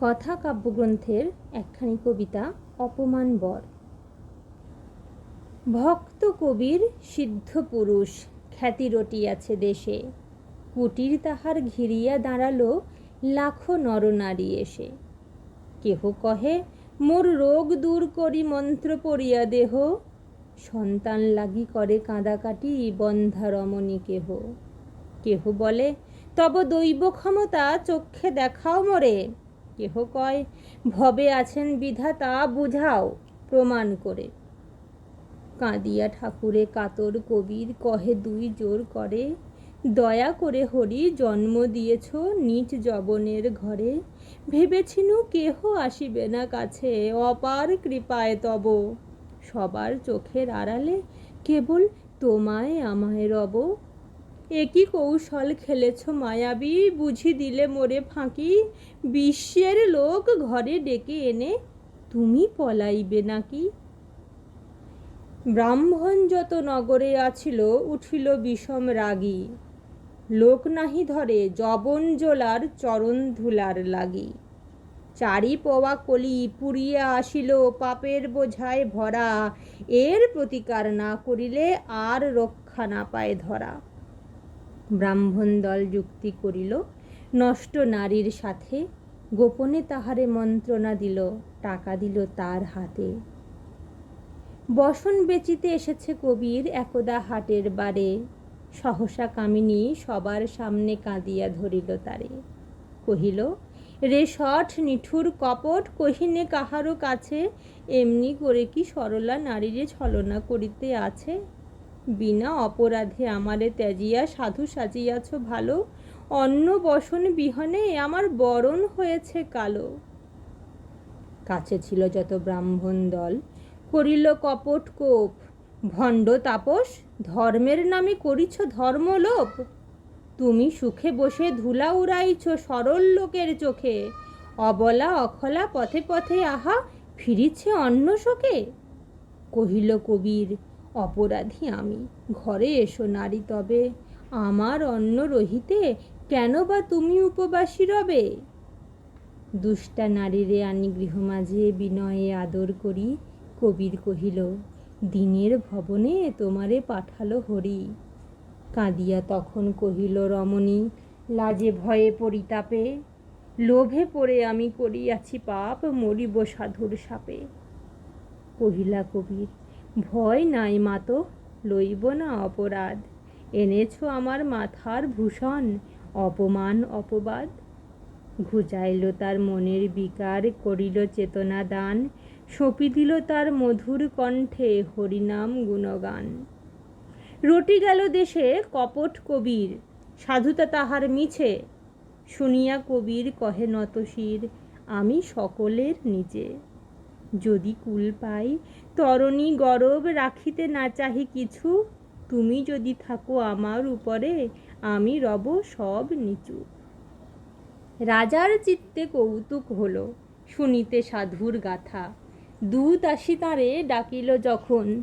কথা কাব্যগ্রন্থের একখানি কবিতা, অপমান বর। ভক্ত কবির সিদ্ধ পুরুষ খ্যাতি রটিয়াছে দেশে। কুটির তাহার ঘিরিয়া দাঁড়াল লাখো নরনারী এসে। কেহ কহে, মোর রোগ দূর করি মন্ত্র পড়িয়া দেহ। সন্তান লাগি করে কাঁদাকাটি বন্ধা রমণী কেহ। কেহ বলে, তব দৈব ক্ষমতা চক্ষে দেখাও মোরে। কেহ কয়, ভবে আছেন বিধাতা বুঝাও। প্রমাণ করে। কাঁদিয়া ঠাকুরে কাতর কবির কহে দুই জোর করে, দয়া করে হরি জন্ম দিয়েছ নিজ জবনের ঘরে। ভেবেছিনু কেহ আসিবে না কাছে, অপার কৃপায় তব। সবার চোখের আড়ালে কেবল তোমায় আমায় রব। একই কৌশল খেলেছ মায়াবী, বুঝি দিলে মোরে ফাঁকি। বিশ্বের লোক ঘরে ডেকে এনে তুমি পলাইবে নাকি? ব্রাহ্মণ যত নগরে আছিল, উঠিল বিষম রাগী। লোক নাহি ধরে, জবন জোলার চরণ ধুলার লাগি। চারি পওয়া কলি পুড়িয়া আসিল, পাপের বোঝায় ভরা। এর প্রতিকার না করিলে আর রক্ষা না পায় ধরা। ব্রাহ্মণ দল যুক্তি করিল, নষ্ট নারীর সাথে গোপনে তাহারে মন্ত্রণা দিল, টাকা দিল তার হাতে। বসন বেচিতে এসেছে কবির একদা হাটের বারে, সহসা কামিনী সবার সামনে কাঁদিয়া ধরিল তারে। কহিল, রে রেশট নিঠুর কপট, কহিনে কাহারও কাছে? এমনি করে কি সরলা নারীরে ছলনা করিতে আছে? বিনা অপরাধে আমারে ত্যাজিয়া সাধু সাজিয়াছ ভালো। অন্ন বসন বিহনে আমার বরণ হয়েছে কালো। কাছে ছিল যত ব্রাহ্মণ দল, করিল কপট কোপ। ভণ্ড তাপস, ধর্মের নামে করিছ ধর্মলোপ। তুমি সুখে বসে ধুলা উড়াইছ সরল লোকের চোখে। অবলা অখলা পথে পথে আহা, ফিরিছে অন্য শোকে। কহিল কবির অপরাধী আমি। ঘরে এসো নারী তবে। আমার অন্ন রহিতে কেন বা তুমি উপবাসী রবে? দুষ্টা নারীরে আনি গৃহমাঝে বিনয়ে আদর করি, কবির কহিল, দিনের ভবনে তোমারে পাঠালো হরি। কাঁদিয়া তখন কহিল রমণী, লাজে ভয়ে পরিতাপে, লোভে পড়ে আমি করিয়াছি পাপ, মরিব সাধুর সাপে। কহিলা কবির ভয় নাই মাতো লইব না অপরাধ। এনেছ আমার মাথার ভূষণ, অপমান, অপবাদ। ঘুচাইল তার মনের বিকার, করিল চেতনা দান। সঁপি দিল তার মধুর কণ্ঠে হরিনাম গুণগান। রটি গেল দেশে কপট কবির, সাধুতা তাহার মিছে। শুনিয়া কবির কহে নতশির আমি সকলের নিচে যদি কুল পাই, তরণী গরব রাখিতে না চাহি কিছু, তুমি যদি থাকো আমার উপরে, আমি রব সব নিচু। রাজার চিত্তে কৌতুক হলো, শুনিতে সাধুর গাথা। দূত আসি তাঁরে ডাকিল যখন,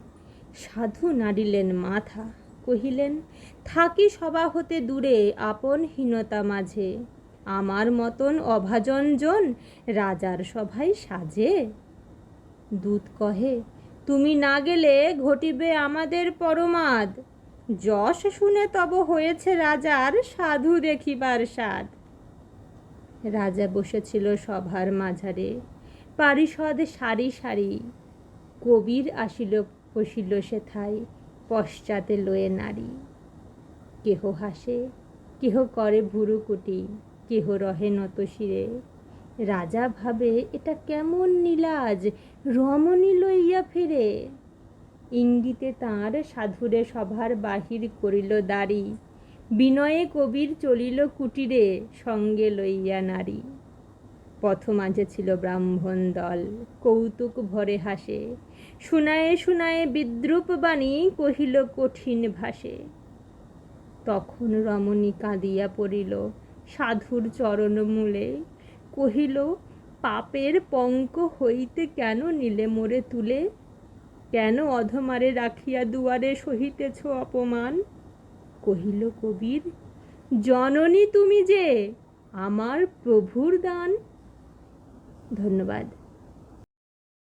সাধু নাড়িলেন মাথা। কহিলেন, থাকি সবা হতে দূরে আপন হীনতা মাঝে। আমার মতন অভাজনজন রাজার সভায় সাজে। দূত কহে, তুমি না গেলে ঘটিবে আমাদের পরমাদ। যশ শুনে তব হয়েছে রাজার সাধু দেখিবার স্বাদ। রাজা বসেছিল সভার মাঝারে। পারিষদ সারি সারি, কবির আসিল, বসিল সেথায়, পশ্চাতে লয়ে নারী। কেহ হাসে, কেহ করে ভুরুকুটি, কেহ রহে নত শিরে। রাজা ভাবে, এটা কেমন নীলাজ? রমণী লইয়া ফিরে। ইঙ্গিতে তাঁর সাধুরে সভার বাহির করিল দাড়ি। বিনয়ে কবির চলিল কুটিরে, সঙ্গে লইয়া নারী পথ মাঝে ছিল ব্রাহ্মণ দল, কৌতুক ভরে হাসে। শুনায়ে শুনায়ে বিদ্রুপ বাণী কহিল কঠিন ভাসে। তখন রমণী কাঁদিয়া পড়িল, সাধুর চরণ মূলে। কহিল, পাপের পঙ্ক হইতে কেন নিলে মোরে তুলে? কেন অধমারে রাখিয়া দুয়ারে সহিতেছ অপমান? কহিল কবির, জননী তুমি যে, আমার প্রভুর দান। ধন্যবাদ।